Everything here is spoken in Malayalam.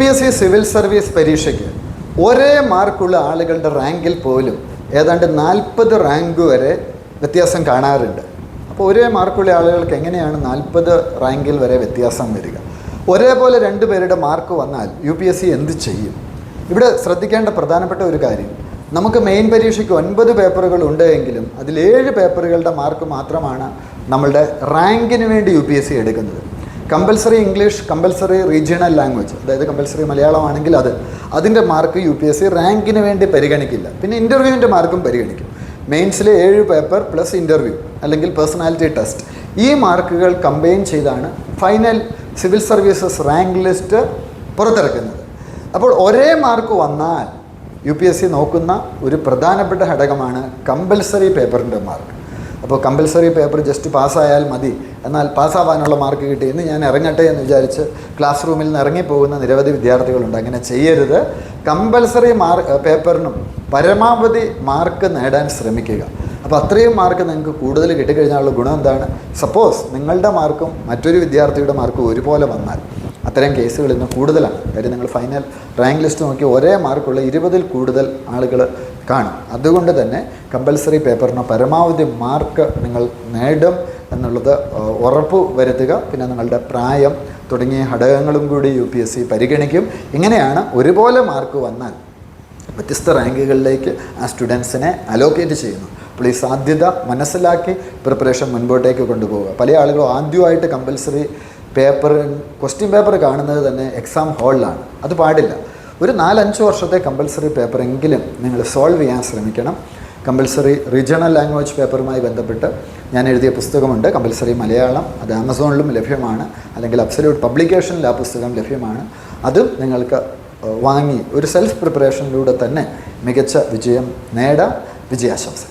P S C civil service പരീക്ഷയ്ക്ക് ഒരേ മാർക്കുള്ള ആളുകളുടെ റാങ്കിൽ പോലും ഏതാണ്ട് നാൽപ്പത് റാങ്ക് വരെ വ്യത്യാസം കാണാറുണ്ട്. അപ്പോൾ ഒരേ മാർക്കുള്ള ആളുകൾക്ക് എങ്ങനെയാണ് നാൽപ്പത് റാങ്കിൽ വരെ വ്യത്യാസം വരിക? ഒരേപോലെ രണ്ട് പേരുടെ മാർക്ക് വന്നാൽ യു പി എസ് സി എന്ത് ചെയ്യും? ഇവിടെ ശ്രദ്ധിക്കേണ്ട പ്രധാനപ്പെട്ട ഒരു കാര്യം നമുക്ക് മെയിൻ പരീക്ഷയ്ക്ക് ഒൻപത് പേപ്പറുകൾ ഉണ്ട് എങ്കിലും അതിൽ ഏഴ് പേപ്പറുകളുടെ മാർക്ക് മാത്രമാണ് നമ്മളുടെ റാങ്കിന് വേണ്ടി യു പി എസ് സി എടുക്കുന്നത്. Compulsory English compulsory regional language. അതായത് കമ്പൽസറി മലയാളമാണെങ്കിൽ അത്. അതിന്റെ mark U P S C റാങ്കിന് വേണ്ടി പരിഗണിക്കില്ല. പിന്നെ ഇന്റർവ്യൂവിന്റെ മാർക്കും പരിഗണിക്കും. മെയിൻസിലെ ഏഴ് പേപ്പർ പ്ലസ് ഇന്റർവ്യൂ അല്ലെങ്കിൽ പേഴ്സണാലിറ്റി ടെസ്റ്റ്. ഈ മാർക്കുകൾ കമ്പൈൻ ചെയ്താണ് final civil services rank list പുറത്തിറക്കുന്നത്. അപ്പോൾ ഒരേ മാർക്ക് വന്നാൽ യു പി എസ് സി നോക്കുന്ന ഒരു പ്രധാനപ്പെട്ട ഘടകമാണ് കമ്പൽസറി പേപ്പറിന്റെ മാർക്ക്. അപ്പോൾ കമ്പൽസറി പേപ്പർ ജസ്റ്റ് പാസ്സായാൽ മതി. എന്നാൽ പാസ്സാവാനുള്ള മാർക്ക് കിട്ടി. എന്ന് ഞാൻ ഇറങ്ങട്ടെ എന്ന് വിചാരിച്ച് ക്ലാസ് റൂമിൽ നിന്ന് ഇറങ്ങിപ്പോകുന്ന നിരവധി വിദ്യാർത്ഥികളുണ്ട്. അങ്ങനെ ചെയ്യരുത്. കമ്പൽസറി മാർക്ക് പേപ്പറിനും പരമാവധി മാർക്ക് നേടാൻ ശ്രമിക്കുക. അപ്പോൾ അത്രയും മാർക്ക് നിങ്ങൾക്ക് കൂടുതൽ കിട്ടിക്കഴിഞ്ഞാലുള്ള ഗുണം എന്താണ്? സപ്പോസ് നിങ്ങളുടെ മാർക്കും മറ്റൊരു വിദ്യാർത്ഥിയുടെ മാർക്കും ഒരുപോലെ വന്നാൽ അത്തരം കേസുകൾ ഇന്ന് കൂടുതലാണ്. കാര്യം നിങ്ങൾ ഫൈനൽ റാങ്ക് ലിസ്റ്റ് നോക്കി ഒരേ മാർക്കുള്ള ഇരുപതിൽ കൂടുതൽ ആളുകൾ കാണും. അതുകൊണ്ട് തന്നെ കമ്പൽസറി പേപ്പറിന് പരമാവധി മാർക്ക് നിങ്ങൾ നേടും എന്നുള്ളത് ഉറപ്പ് വരുത്തുക. പിന്നെ നിങ്ങളുടെ പ്രായം തുടങ്ങിയ ഘടകങ്ങളും കൂടി യു പി എസ് സി പരിഗണിക്കും. ഇങ്ങനെയാണ് ഒരുപോലെ മാർക്ക് വന്നാൽ വ്യത്യസ്ത റാങ്കുകളിലേക്ക് ആ സ്റ്റുഡൻസിനെ അലോക്കേറ്റ് ചെയ്യുന്നു അപ്പോൾ ഈ സാധ്യത മനസ്സിലാക്കി പ്രിപ്പറേഷൻ മുൻപോട്ടേക്ക് കൊണ്ടുപോവുക. പല ആളുകളും ആദ്യമായിട്ട് കമ്പൽസറി പേപ്പർ ക്വസ്റ്റ്യൻ പേപ്പർ കാണുന്നത് തന്നെ എക്സാം ഹാളിലാണ് അത് പാടില്ല. ഒരു നാലഞ്ച് വർഷത്തെ കമ്പൽസറി പേപ്പറെങ്കിലും നിങ്ങൾ സോൾവ് ചെയ്യാൻ ശ്രമിക്കണം. കമ്പൽസറി റീജിയണൽ ലാംഗ്വേജ് പേപ്പറുമായി ബന്ധപ്പെട്ട് ഞാൻ എഴുതിയ പുസ്തകമുണ്ട്. കമ്പൽസറി മലയാളം അത് ആമസോണിലും ലഭ്യമാണ്. അല്ലെങ്കിൽ അബ്സല്യൂട്ട് പബ്ലിക്കേഷനിൽ ആ പുസ്തകം ലഭ്യമാണ്. അതും നിങ്ങൾക്ക് വാങ്ങി ഒരു സെൽഫ് പ്രിപ്പറേഷനിലൂടെ തന്നെ മികച്ച വിജയം നേടാം. വിജയാശംസ